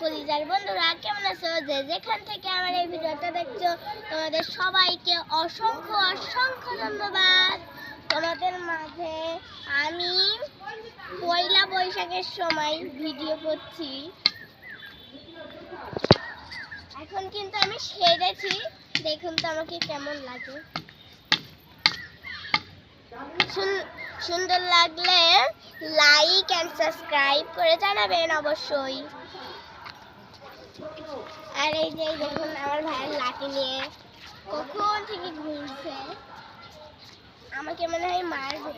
কলিজার বন্ধুরা, কেমন আছো? যে যেখান থেকে আমার এই ভিডিওটা দেখছ, তোমাদের সবাইকে অসংখ্য অসংখ্য ধন্যবাদ। তোমাদের মাঝে আমি পয়লা বৈশাখের সময় ভিডিও করছি। এখন কিন্তু আমি সেরেছি দেখুন তো আমাকে কেমন লাগে। সুন- সুন্দর লাগলে লাইক অ্যান্ড সাবস্ক্রাইব করে জানাবেন অবশ্যই। আর এই যে দেখুন আমার ভাইয়ের লাঠি নিয়ে কখন থেকে ঘুরছে আমাকে মনে হয় মারবে।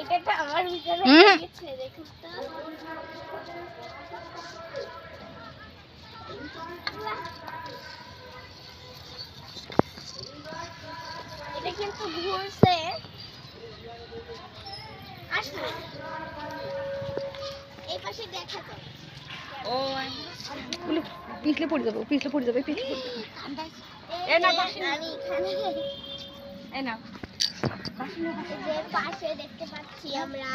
এটা তো আমার ভিতরে গেছে দেখুন তো। এটা কিন্তু ঘুরছে। আসলে এই পাশে দেখা যায়। ও বলে পিছলে পড়ে যাব পিছলে পড়ে যাবে পিছলে পড়ে যাবে। না, পাশে। এই না দেখতে পাচ্ছি আমরা।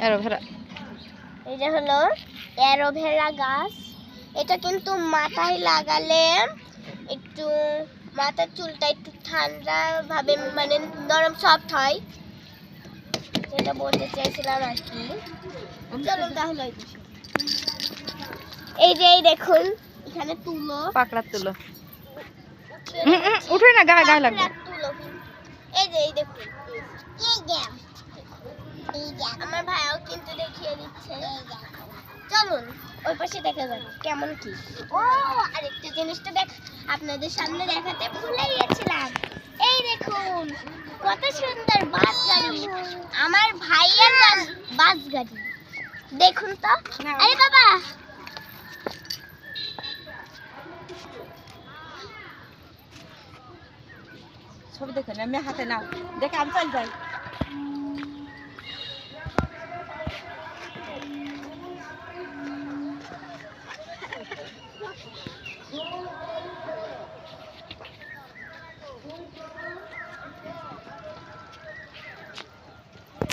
অ্যারোভেরা। এটা হলো অ্যারোভেরা গাছ। এটা কিন্তু মাথায় লাগালে একটু মাথার চুলটা একটু ঠান্ডা ভাবে মানে নরম সফট হয়। যেটা বলতে চাইছিলাম আর কি। চলুন তাহলে এই যে এই দেখুন এখানে তুলো। পাকড়ার তুলো। হুম, না গায়ে গায়ে লাগবে। এই যে এই দেখুন। আমার ভাইও কিন্তু দেখিয়ে দিচ্ছে। চলুন ওই পাশে দেখা যাক কেমন কি। ও আরেকটা জিনিসটা দেখ আপনাদের সামনে দেখাতে ভুলে গিয়েছিলাম এই দেখুন কত সুন্দর বাস গাড়ি। আমার ভাইয়ের বাস গাড়ি। দেখুন তো। আরে বাবা। ছবি দেখেন আমি হাতে নাও। দেখে আমি চল যাই।